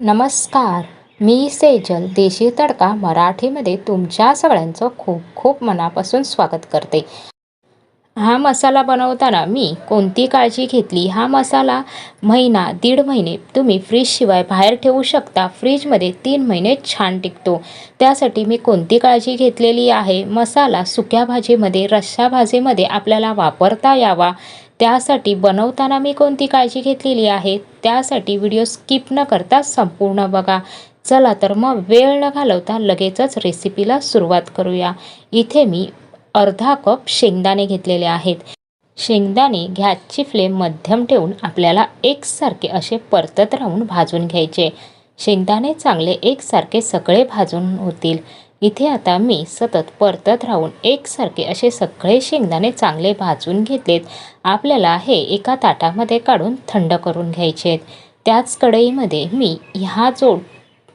नमस्कार मी सेजल देशी तडका मराठीमध्ये तुमच्या सगळ्यांचं खूप खूप मनापासून स्वागत करते. हा मसाला बनवताना मी कोणती काळजी घेतली? हा मसाला महिना दीड महिने तुम्ही फ्रीजशिवाय बाहेर ठेवू शकता. फ्रीजमध्ये तीन महिने छान टिकतो. त्यासाठी मी कोणती काळजी घेतलेली आहे? मसाला सुक्या भाजीमध्ये रश्शा भाजीमध्ये आपल्याला वापरता यावा. त्यासाठी बनवताना मी कोणती काळजी घेतलेली आहे त्यासाठी व्हिडिओ स्किप न करता संपूर्ण बघा. चला तर मग वेळ न घालवता लगेचच रेसिपीला सुरुवात करूया. इथे मी अर्धा कप शेंगदाणे घेतलेले आहेत. शेंगदाणे गॅसची फ्लेम मध्यम ठेवून आपल्याला एकसारखे असे परतत राहून भाजून घ्यायचे. शेंगदाणे चांगले एकसारखे सगळे भाजून होतील. इथे आता मी सतत परतत राहून एकसारखे असे सगळे शेंगदाणे चांगले भाजून घेतलेत. आपल्याला हे एका ताटामध्ये काढून थंड करून घ्यायचे आहेत. त्याच कढईमध्ये मी ह्या जो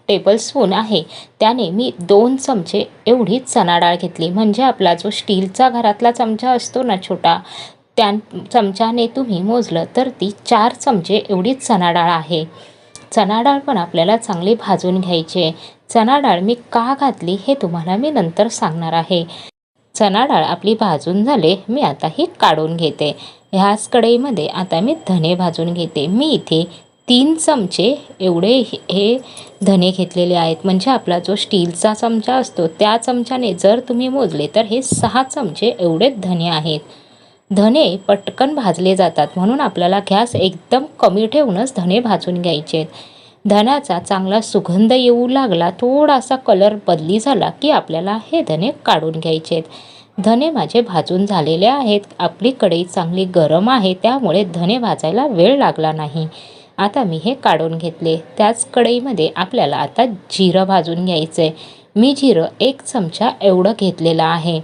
टेबलस्पून आहे त्याने मी दोन चमचे एवढी चणा डाळ घेतली. म्हणजे आपला जो स्टीलचा घरातला चमचा असतो ना छोटा त्या चमच्याने तुम्ही मोजलं तर ती चार चमचे एवढी चणा डाळ आहे. चणा डाळ पण आपल्याला चांगली भाजून घ्यायची आहे. चणा डाळ मी का घातली हे तुम्हाला मी नंतर सांगणार आहे. चणा डाळ आपली भाजून झाले मी आता ही काढून घेते. ह्याच कढईमध्ये आता मी धने भाजून घेते. मी इथे तीन चमचे एवढे हे धने घेतलेले आहेत. म्हणजे आपला जो स्टीलचा चमचा असतो त्या चमच्याने जर तुम्ही मोजले तर हे सहा चमचे एवढे धने आहेत. धने पटकन भाजले जातात. म्हणून आपल्याला गॅस एकदम कमी ठेवूनच धने भाजून घ्यायचे आहेत. धण्याचा चांगला सुगंध येऊ लागला थोडासा कलर बदली झाला की आपल्याला हे धने काढून घ्यायचे आहेत. धने माझे भाजून झालेले आहेत. आपली कढई चांगली गरम आहे त्यामुळे धने भाजायला वेळ लागला नाही. आता मी हे काढून घेतले. त्याच कढईमध्ये आपल्याला आता जिरं भाजून घ्यायचं आहे मी जिरं एक चमचा एवढं घेतलेलं आहे.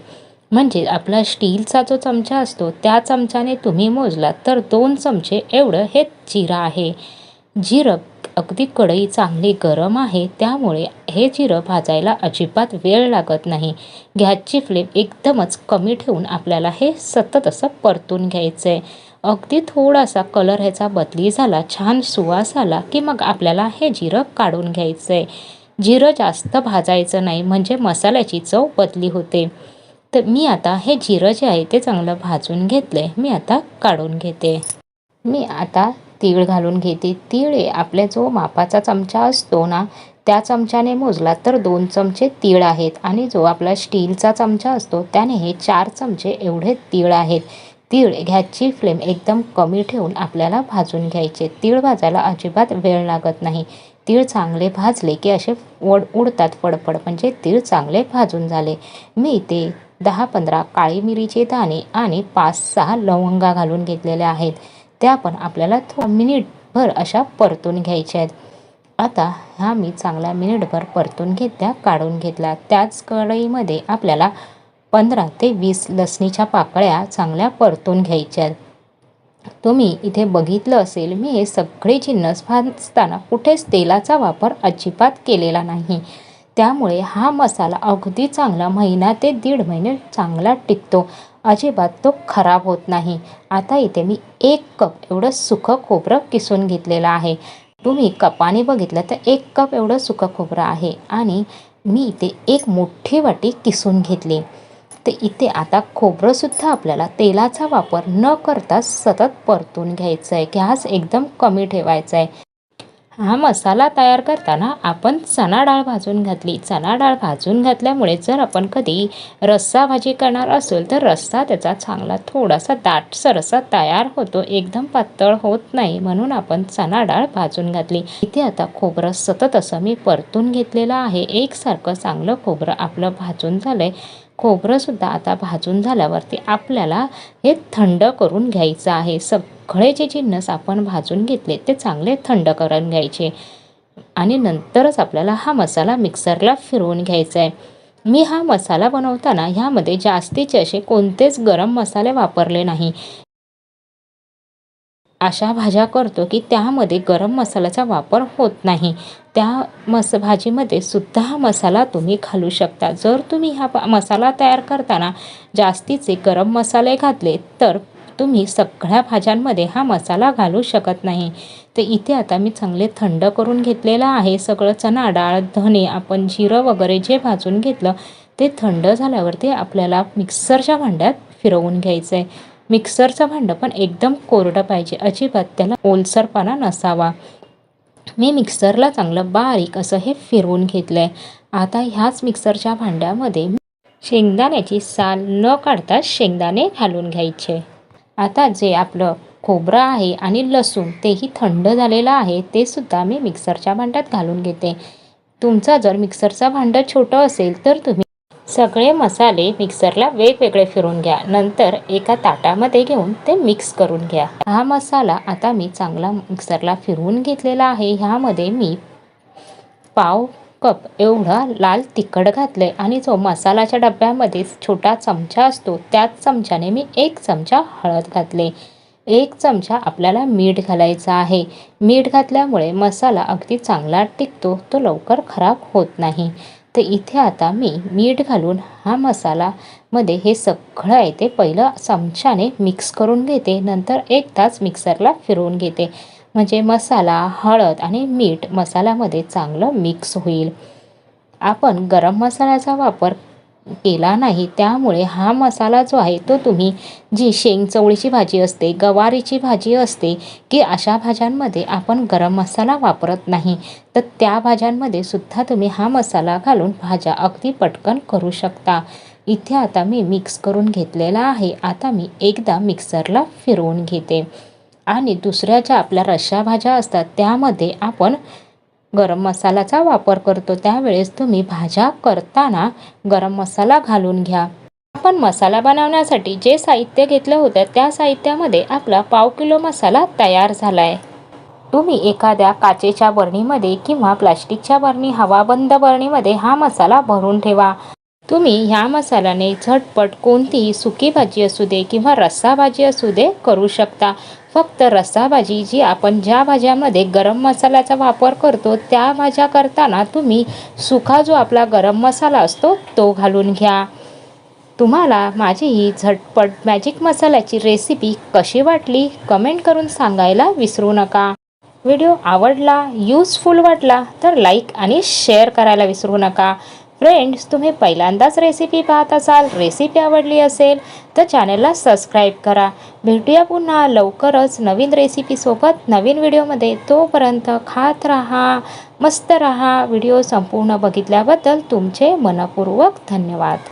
म्हणजे आपला स्टीलचा जो चमचा असतो त्या चमच्याने तुम्ही मोजलात तर दोन चमचे एवढं हे जिरं आहे. जिरं अगदी कढई चांगली गरम आहे त्यामुळे हे जिरं भाजायला अजिबात वेळ लागत नाही. गॅसची फ्लेम एकदमच कमी ठेवून आपल्याला हे सतत असं परतून घ्यायचं आहे अगदी थोडासा कलर ह्याचा बदली झाला छान सुवास आला की मग आपल्याला हे जिरं काढून घ्यायचं आहे जिरं जास्त भाजायचं नाही म्हणजे मसाल्याची चव बदली होते. तर मी आता हे जिरं जे आहे ते चांगलं भाजून घेतलं आहे मी आता काढून घेते. मी आता तीळ घालून घेते. तीळ आपल्या जो मापाचा चमचा असतो ना त्या चमच्याने मोजला तर दोन चमचे तीळ आहेत आणि जो आपला स्टीलचा चमचा असतो त्याने हे चार चमचे एवढे तीळ आहेत. तीळ गॅसची फ्लेम एकदम कमी ठेवून आपल्याला भाजून घ्यायचे. तीळ भाजायला अजिबात वेळ लागत नाही. तीळ चांगले भाजले की असे वड उडतात फडफड. म्हणजे तीळ चांगले भाजून झाले. मी ते दहा पंधरा काळी मिरीचे दाणे आणि पाच सहा लवंगा घालून घेतलेल्या आहेत. त्या पण आपल्याला थो मिनिटभर अशा परतून घ्यायच्या आहेत. आता ह्या मी चांगला मिनिटभर परतून घेतल्या काढून घेतल्या. त्याच कढईमध्ये आपल्याला पंधरा ते वीस लसणीच्या पाकळ्या चांगल्या परतून घ्यायच्या आहेत. तुम्ही इथे बघितलं असेल मी हे सगळे जिन्नस भाजताना कुठेच तेलाचा वापर अजिबात केलेला नाही. त्यामुळे हा मसाला अगदी चांगला महिना ते दीड महिने चांगला टिकतो. अजिबात तो खराब होत नाही. आता इथे मी एक कप एवढं सुकं खोबरं किसून घेतलेलं आहे. तुम्ही कपाने बघितलं तर एक कप एवढं सुकं खोबरं आहे आणि मी इथे एक मोठी वाटी किसून घेतली. तर इथे आता खोबरंसुद्धा आपल्याला तेलाचा वापर न करता सतत परतून घ्यायचं आहे गॅस एकदम कमी ठेवायचा आहे हा मसाला तयार करताना आपण चणा डाळ भाजून घातली. चणा डाळ भाजून घातल्यामुळे जर आपण कधी रस्सा भाजी करणार असेल तर रस्सा त्याचा चांगला थोडासा दाटसर असा तयार होतो. एकदम पातळ होत नाही म्हणून आपण चणा डाळ भाजून घातली. इथे आता खोबरं सतत असं मी परतून घेतलेलं आहे. एकसारखं चांगलं खोबरं आपलं भाजून झालं आहे खोबरंसुद्धा आता भाजून झाल्यावरती आपल्याला हे थंड करून घ्यायचं आहे. सग जे जिन्नस आपण भाजून घेतले ते चांगले थंड करून घ्यायचे. आणि नंतरच आपल्याला हा मसाला मिक्सरला फिरवून घ्यायचा आहे मी हा मसाला बनवताना ह्यामध्ये जास्तीचे असे कोणतेच गरम मसाले वापरले नाही. अशा भाज्या करतो की त्यामध्ये गरम मसाल्याचा वापर होत नाही. त्या मस भाजीमध्ये सुद्धा हा मसाला तुम्ही घालू शकता. जर तुम्ही हा मसाला तयार करताना जास्तीचे गरम मसाले घातले तर तुम्ही सगळ्या भाज्यांमध्ये हा मसाला घालू शकत नाही. तर इथे आता मी चांगले थंड करून घेतलेलं आहे. सगळं चणा डाळ धने आपण जिरं वगैरे जे भाजून घेतलं ते थंड झाल्यावरती आपल्याला मिक्सरच्या भांड्यात फिरवून घ्यायचं आहे मिक्सरचं भांडं पण एकदम कोरडं पाहिजे. अजिबात त्याला ओलसरपणा नसावा. मी मिक्सरला चांगलं बारीक असं हे फिरवून घेतलं आहे आता ह्याच मिक्सरच्या भांड्यामध्ये शेंगदाण्याची साल न काढता शेंगदाणे घालून घ्यायचे. आता जे आपलं खोबरं आहे आणि लसूण तेही थंड झालेलं आहे ते सुद्धा मी मिक्सरच्या भांड्यात घालून घेते. तुमचा जर मिक्सरचं भांडं छोटं असेल तर तुम्ही सगळे मसाले मिक्सरला वेगवेगळे फिरून घ्या. नंतर एका ताटामध्ये घेऊन ते मिक्स करून घ्या. हा मसाला आता मी चांगला मिक्सरला फिरवून घेतलेला आहे. ह्यामध्ये मी पाव कप एवढा लाल तिखट घातलं आहे आणि जो मसाल्याच्या डब्यामध्ये छोटा चमचा असतो त्याच चमच्याने मी एक चमचा हळद घातले. एक चमचा आपल्याला मीठ घालायचा आहे. मीठ घातल्यामुळे मसाला अगदी चांगला टिकतो तो लवकर खराब होत नाही. तर इथे आता मी मीठ घालून हा मसालामध्ये हे सगळं आहे ते पहिलं चमच्याने मिक्स करून घेते नंतर एक तास मिक्सरला फिरवून घेते. म्हणजे मसाला हळद आणि मीठ मसाल्यामध्ये चांगलं मिक्स होईल. आपण गरम मसाल्याचा वापर केला नाही त्यामुळे हा मसाला जो आहे तो तुम्ही जी शेंग चवळीची भाजी असते गवारीची भाजी असते की अशा भाज्यांमध्ये आपण गरम मसाला वापरत नाही तर त्या भाज्यांमध्ये सुद्धा तुम्ही हा मसाला घालून भाज्या अगदी पटकन करू शकता. इथे आता मी मिक्स करून घेतलेला आहे. आता मी एकदा मिक्सरला फिरवून घेते. आणि दुसऱ्या ज्या आपल्या रश्या भाज्या असतात त्यामध्ये आपण गरम मसाल्याचा वापर करतो. त्यावेळेस तुम्ही भाज्या करताना गरम मसाला घालून घ्या. आपण मसाला बनवण्यासाठी जे साहित्य घेतलं होतं त्या साहित्यामध्ये आपला पाव किलो मसाला तयार झाला आहे तुम्ही एखाद्या काचेच्या बरणीमध्ये किंवा प्लास्टिकच्या बरणी हवाबंद बरणीमध्ये हा मसाला भरून ठेवा. तुम्ही ह्या मसाल्याने झटपट कोणतीही सुकी भाजी असू दे किंवा रस्सा भाजी असू दे करू शकता. फक्त रस्सा भाजी जी आपण ज्या भाज्यामध्ये गरम मसाल्याचा वापर करतो त्या भाज्या करताना तुम्ही सुका जो आपला गरम मसाला असतो तो घालून घ्या. तुम्हाला माझी ही झटपट मॅजिक मसाल्याची रेसिपी कशी वाटली कमेंट करून सांगायला विसरू नका. व्हिडिओ आवडला यूजफुल वाटला तर लाईक आणि शेअर करायला विसरू नका. फ्रेंड्स तुम्ही पहिल्यांदाच रेसिपी पाहत असाल रेसिपी आवडली असेल तर चॅनलला सबस्क्राईब करा. भेटूया पुन्हा लवकरच नवीन रेसिपीसोबत नवीन व्हिडिओमध्ये तोपर्यंत खात राहा मस्त राहा. व्हिडिओ संपूर्ण बघितल्याबद्दल तुमचे मनपूर्वक धन्यवाद.